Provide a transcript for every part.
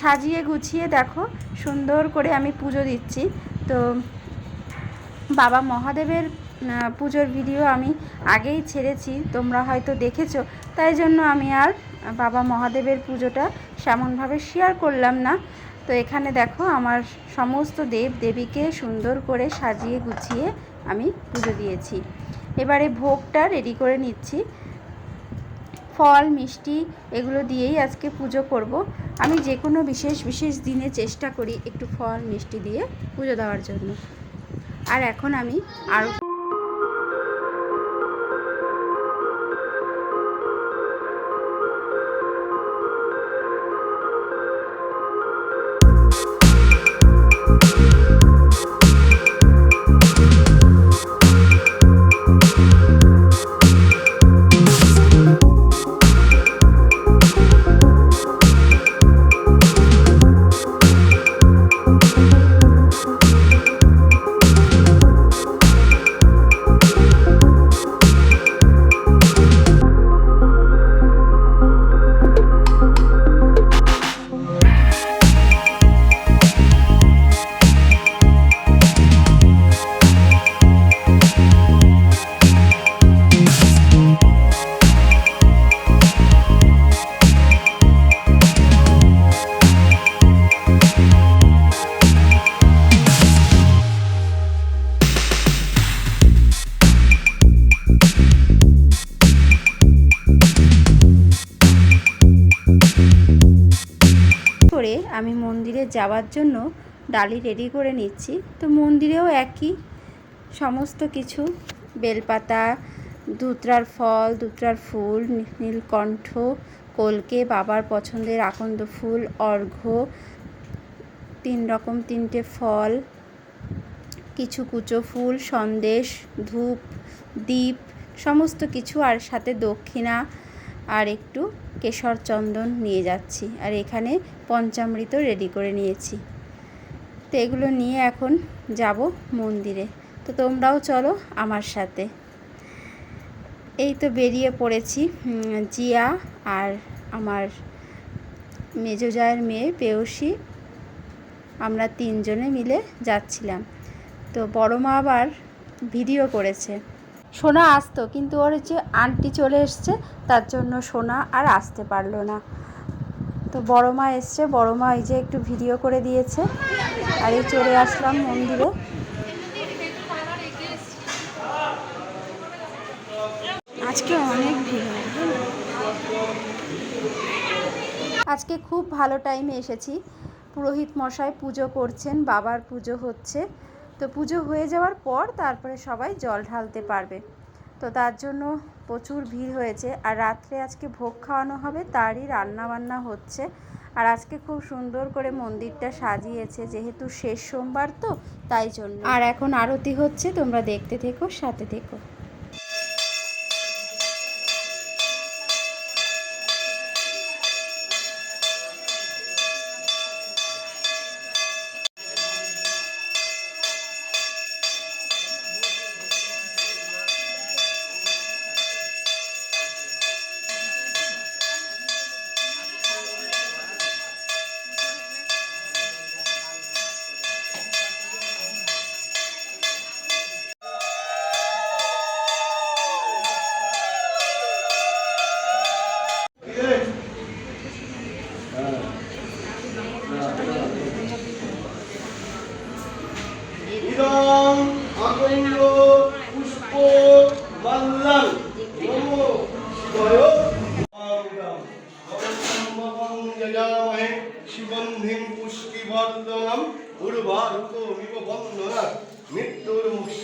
সাজিয়ে গুছিয়ে দেখো, সুন্দর করে আমি পুজো দিচ্ছি। তো বাবা মহাদেবের পুজোর ভিডিও আমি আগেই ছেড়েছি, তোমরা হয়তো দেখেছ। তাই জন্য আমি আর বাবা মহাদেবের পুজোটা সেমনভাবে শেয়ার করলাম না। তো এখানে দেখো, আমার সমস্ত দেব দেবীকে সুন্দর করে সাজিয়ে গুছিয়ে আমি পুজো দিয়েছি। এবারে ভোগটা রেডি করে নিচ্ছি। ফল, মিষ্টি এগুলো দিয়েই আজকে পুজো করব। আমি যে কোনো বিশেষ বিশেষ দিনে চেষ্টা করি একটু ফল, মিষ্টি দিয়ে পুজো দেওয়ার জন্য। আর এখন আমি আরও যাওয়ার জন্য ডালি রেডি করে নিচ্ছি। তো মন্দিরেও একই সমস্ত কিছু। বেলপাতা ধুতরার ফল ধুতরার ফুল নীলকণ্ঠ, কলকে, বাবার পছন্দের আকন্দ ফুল অর্ঘ্য তিন রকম তিনটে ফল, কিছু কুচো ফুল, সন্দেশ, ধূপ, দীপ, সমস্ত কিছু আর সাথে দক্ষিণা আর একটু কেশর চন্দন নিয়ে যাচ্ছি আর এখানে পঞ্চামৃত রেডি করে নিয়েছি। তো এগুলো নিয়ে এখন যাব মন্দিরে। তো তোমরাও চলো আমার সাথে। এই তো বেরিয়ে পড়েছি জিয়া আর আমার মেজো জায়ের মেয়ে পেয়সী আমরা তিনজনে মিলে যাচ্ছিলাম। তো বড় মা আবার ভিডিও করেছে। সোনা আসতো, কিন্তু ওর যে আন্টি চলে এসছে, তার জন্য সোনা আর আসতে পারল না। তো বড় মা এসছে বড় মা এই যে একটু ভিডিও করে দিয়েছে। আর এই চলে আসলাম মন্দিরে। আজকে অনেক ভিড় আজকে খুব ভালো টাইমে এসেছি। পুরোহিত মশাই পুজো করছেন, বাবার পুজো হচ্ছে। তো পুজো হয়ে যাওয়ার পর তারপরে সবাই জল ঢালতে পারবে। তো তার জন্য প্রচুর ভিড় হয়েছে। আর রাত্রে আজকে ভোগ খাওয়ানো হবে, তারই রান্না বান্না হচ্ছে। আর আজকে খুব সুন্দর করে মন্দিরটা সাজিয়েছে, যেহেতু শেষ সোমবার তো, তাই জন্য। আর এখন আরতি হচ্ছে, তোমরা দেখতে থেকো, সাথে থেকো।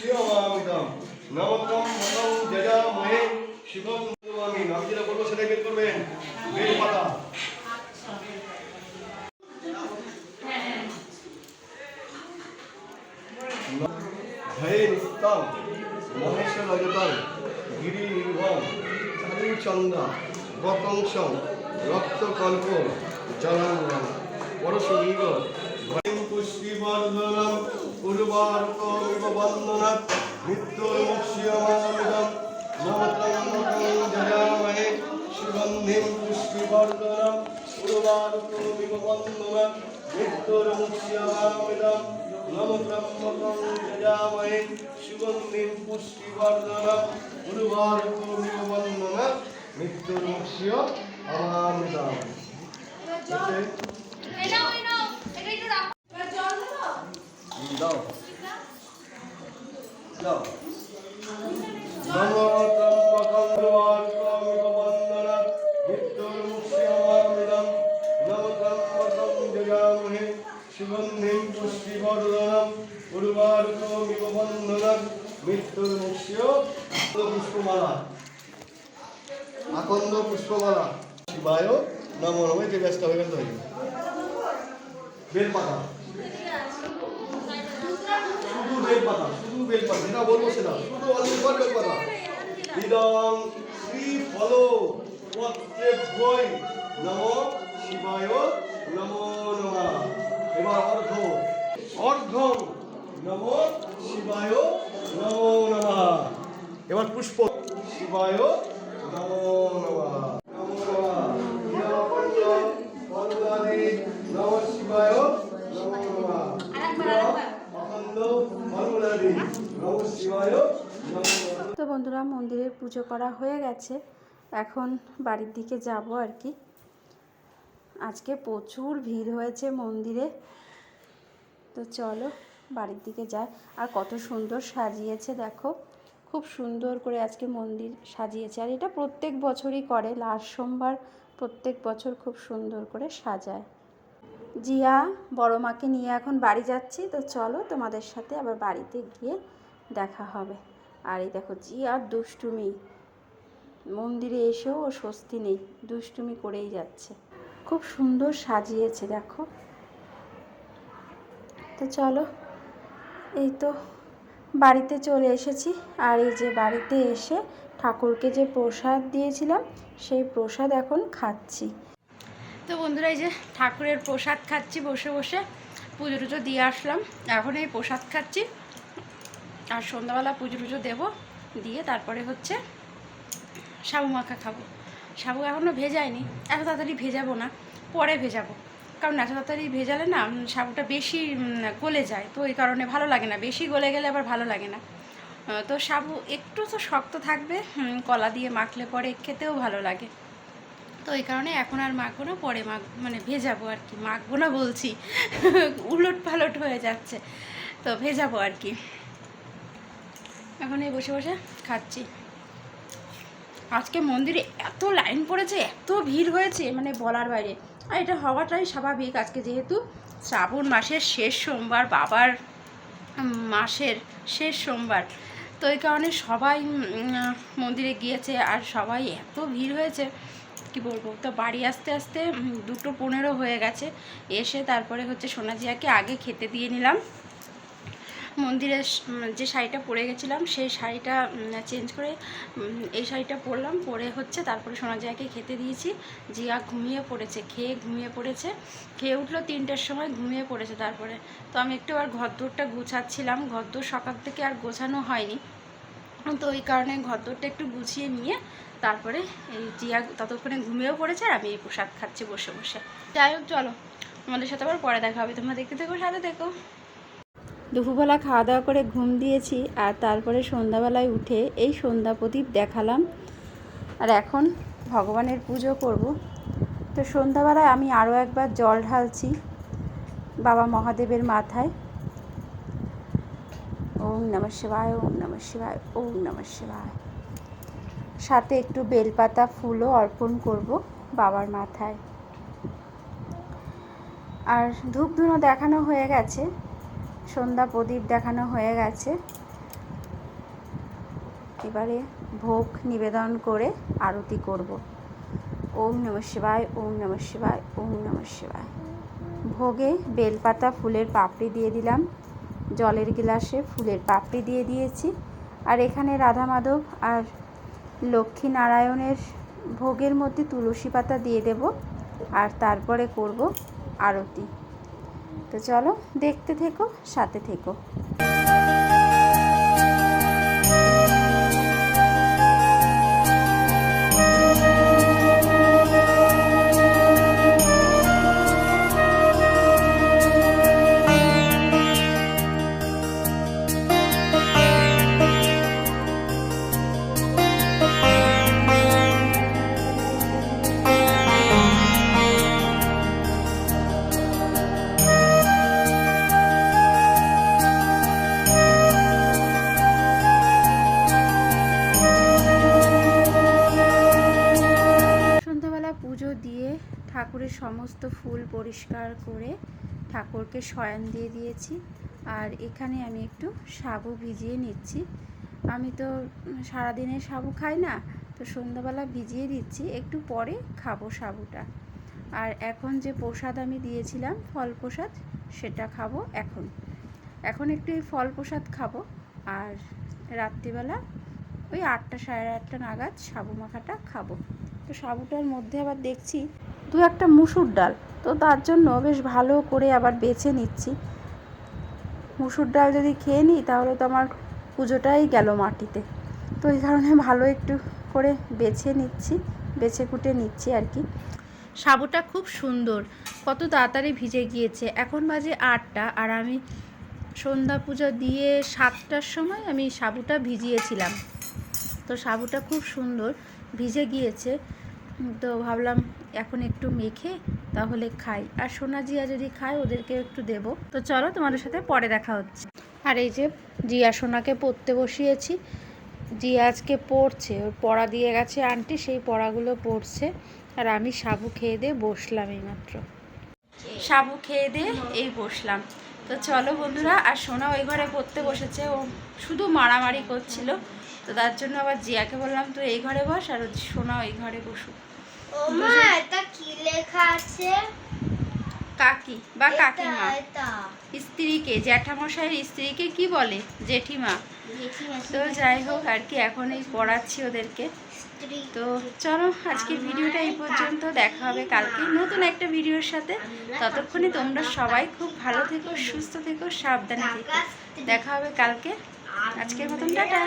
মুক্ষ্যমামিদম নমতম মতম যজামহে শিবম আমি নাম যেটা বলব রক্তকল্প জলাঙ্গম পরশুমিব ভয়ং পুষ্টিবর্ধনম উর্বারুকমিব বন্দনাৎ মৃত্যুর্মুক্ষ্যমামিদম নমতং নমতং জজামহে সুগন্ধিম পুষ্টিবর্ধনম উর্বারুকমিব বন্দনা মৃত্যুর্মুক্ষ্যমামিদম নম ব্রহ্মকং যজামহে সুগন্ধিম পুষ্টিবর্ধনম উর্বারুকমিব বন্দনা মৃত্যুর্মুক্ষ্য অমামিদম দাও যজামহে সুগন্ধিম পুষ্টিবর্ধনম উর্বারুকমিব বন্দনা মৃত্যুর্মুক্ষ্য পুষ্পমালা আকন্দ পুষ্পমালা শিবায় নমো নমঃ হয়ে গেল বেলপাতা, শুধু বেলপাতা, যেটা বলব সেটা শুধু অল্প বেলপাতা। ইদং শ্রী ফল পত্রে বই নম শিবায় নমো নমঃ। এবার অর্ঘ অর্ঘ নম শিবায় নমো নমঃ। এবার পুষ্প। শিবায় নমঃ নমো নমঃ নীলকণ্ঠ ফলদানি নম শিবায় নমো নমঃ অখণ্ড ফলদানি নম শিবায় নমো নমঃ তো বন্ধুরা মন্দিরের পুজো করা হয়ে গেছে। এখন বাড়ির দিকে যাব আর কি। আজকে প্রচুর ভিড় হয়েছে মন্দিরে। তো চলো বাড়ির দিকে যাই। আর কত সুন্দর সাজিয়েছে দেখো। খুব সুন্দর করে আজকে মন্দির সাজিয়েছে। আর এটা প্রত্যেক বছরই করে। লাস্ট সোমবার প্রত্যেক বছর খুব সুন্দর করে সাজায়। জিয়া, বড় মাকে নিয়ে এখন বাড়ি যাচ্ছি। তো চলো তোমাদের সাথে আবার বাড়িতে গিয়ে দেখা হবে। আর এই দেখো, জি আর দুষ্টুমি। মন্দিরে এসেও ও স্বস্তি নেই, দুষ্টুমি করেই যাচ্ছে। খুব সুন্দর সাজিয়েছে, দেখো। তো চলো, এই তো বাড়িতে চলে এসেছি। আর এই যে বাড়িতে এসে ঠাকুরকে যে প্রসাদ দিয়েছিলাম, সেই প্রসাদ এখন খাচ্ছি। তো বন্ধুরা, এই যে ঠাকুরের প্রসাদ খাচ্ছি, বসে বসে পুজো টুজো দিয়ে আসলাম। এখন এই প্রসাদ খাচ্ছি। আর সন্ধ্যাবেলা পুজো টুজো দেবো, দিয়ে তারপরে হচ্ছে সাবু মাখা খাব। সাবু এখনও ভেজায়নি, এত তাড়াতাড়ি ভেজাবো না, পরে ভেজাবো। কারণ এত তাড়াতাড়ি ভেজালে না সাবুটা বেশি গলে যায়, তো এই কারণে ভালো লাগে না, বেশি গলে গেলে আবার ভালো লাগে না। তো সাবু একটু তো শক্ত থাকবে কলা দিয়ে মাখলে পরে খেতেও ভালো লাগে। তো এই কারণে এখন আর মাখবো না, পরে মাখ মানে ভেজাবো আর কি, মাখবো না বলছি উলট পালট হয়ে যাচ্ছে, তো ভেজাবো আর কি। এখন এই বসে বসে খাচ্ছি। আজকে মন্দিরে এত লাইন পড়েছে, এত ভিড় হয়েছে মানে বলার বাইরে। আর এটা হওয়াটাই স্বাভাবিক আজকে যেহেতু শ্রাবণ মাসের শেষ সোমবার, বাবার মাসের শেষ সোমবার। তো এই কারণে সবাই মন্দিরে গিয়েছে আর সবাই এত ভিড় হয়েছে, কি বলব? তো বাড়ি আসতে আসতে দুটো পনেরো হয়ে গেছে। এসে তারপরে হচ্ছে সোনাজিয়াকে আগে খেতে দিয়ে নিলাম। মন্দিরে স- উম, যে শাড়িটা পরে গেছিলাম সেই শাড়িটা চেঞ্জ করে এই শাড়িটা পরলাম। পরে হচ্ছে তারপরে সোনাজিয়াকে খেতে দিয়েছি। জিয়া ঘুমিয়ে পড়েছে খেয়ে ঘুমিয়ে পড়েছে। খেয়ে উঠল তিনটের সময় ঘুমিয়ে পড়েছে তারপরে। তো আমি একটু আর ঘরদোরটা গুছাচ্ছিলাম। ঘরদোর সকাল থেকে আর গোছানো হয়নি। তো ওই কারণে ঘরদোরটা একটু গুছিয়ে নিয়ে তারপরে এই জিয়া ততক্ষণে ঘুমিয়েও পড়েছে আর আমি এই প্রসাদ খাচ্ছি বসে বসে। যাই হোক চলো। আমাদের সাথে আবার পরে দেখা হবে। তোমরা দেখতে দেখো সাথে দেখো দুপুরবেলা খাওয়া দাওয়া করে ঘুম দিয়েছি আর তারপরে সন্ধ্যাবেলায় উঠে এই সন্ধ্যা প্রদীপ দেখালাম। আর এখন ভগবানের পুজো করব। তো সন্ধ্যাবেলায় আমি আরও একবার জল ঢালছি বাবা মহাদেবের মাথায়। ওম নমঃ শিবায়, ওম নমঃ শিবায়, ওম নমঃ শিবায়। সাথে একটু বেলপাতা ফুলও অর্পণ করব বাবার মাথায়। আর ধূপ ধুনো দেখানো হয়ে গেছে। সন্ধ্যা প্রদীপ দেখানো হয়ে গেছে। এবারে ভোগ নিবেদন করে আরতি করব। ওম নমঃ শিবায়, ওম নমঃ শিবায়, ওম নমঃ শিবায়। ভোগে বেলপাতা ফুলের পাপড়ি দিয়ে দিলাম। জলের গ্লাসে ফুলের পাপড়ি দিয়ে দিয়েছি। আর এখানে রাধা মাধব আর লক্ষ্মী নারায়ণের ভোগের মধ্যে তুলসী পাতা দিয়ে দেব। আর তারপরে করব আরতি। তো চলো দেখতে থেকো সাথে থেকো। সমস্ত ফুল পরিষ্কার করে ঠাকুরকে শয়ন দিয়ে দিয়েছি। আর এখানে আমি একটু সাবু ভিজিয়ে নিচ্ছি। আমি তো সারাদিনে সাবু খাই না, তো সন্ধ্যাবেলা ভিজিয়ে দিচ্ছি, একটু পরে খাব সাবুটা আর এখন যে প্রসাদ আমি দিয়েছিলাম, ফল প্রসাদ, সেটা খাব এখন। এখন একটু এই ফল প্রসাদ খাব। আর রাত্রিবেলা ওই আটটা সাড়ে আটটা নাগাদ সাবু মাখাটা খাব। তো সাবুটার মধ্যে আবার দেখছি দু একটা মুসুর ডাল। তো তার জন্য বেশ ভালো করে আবার বেছে নিচ্ছি। মুসুর ডাল যদি খেয়ে নিই, তাহলে তো আমার পুজোটাই গেল মাটিতে। তো এই কারণে ভালো একটু করে বেছে নিচ্ছি, বেছে কুটে নিচ্ছি আর কি। সাবুটা খুব সুন্দর। কত তাড়াতাড়ি ভিজে গিয়েছে। এখন বাজে আটটা আর আমি সন্ধ্যা পুজো দিয়ে সাতটার সময় আমি সাবুটা ভিজিয়েছিলাম। তো সাবুটা খুব সুন্দর ভিজে গিয়েছে। তো ভাবলাম এখন একটু মেখে তাহলে খাই। আর সোনা জিয়া যদি খায়, ওদেরকে একটু দেব। তো চলো, তোমাদের সাথে পরে দেখা হচ্ছে। আর এই যে জিয়া সোনাকে পড়তে বসিয়েছি। জিয়া আজকে পড়ছে ওর পড়া দিয়ে গেছে আন্টি, সেই পড়াগুলো পড়ছে আর আমি সাবু খেয়ে দিয়ে বসলাম এইমাত্র। সাবু খেয়ে দিয়ে এই বসলাম। তো চলো বন্ধুরা, আর সোনা ওই ঘরে পড়তে বসেছে। ও শুধু মারামারি করছিল। তো তার জন্য আবার জিয়াকে বললাম, তুই এই ঘরে বস, আর সোনা ওই ঘরে বসুক। লেখা আছে? কাকি বা কাকিমা। স্ত্রীকে জ্যাঠামশাইয়ের স্ত্রীকে কি বলে? জেঠিমা। জেঠিমা তো যাই হোক আর কি এখন এই পড়াচ্ছি ওদেরকে। তো চলো আজকের ভিডিওটা এই পর্যন্ত দেখা হবে কালকে নতুন একটা ভিডিওর সাথে। ততক্ষণে তোমরা সবাই খুব ভালো থেকো সুস্থ থেকো সাবধানে থেকো। দেখা হবে কালকে। আজকের মতন টাটা।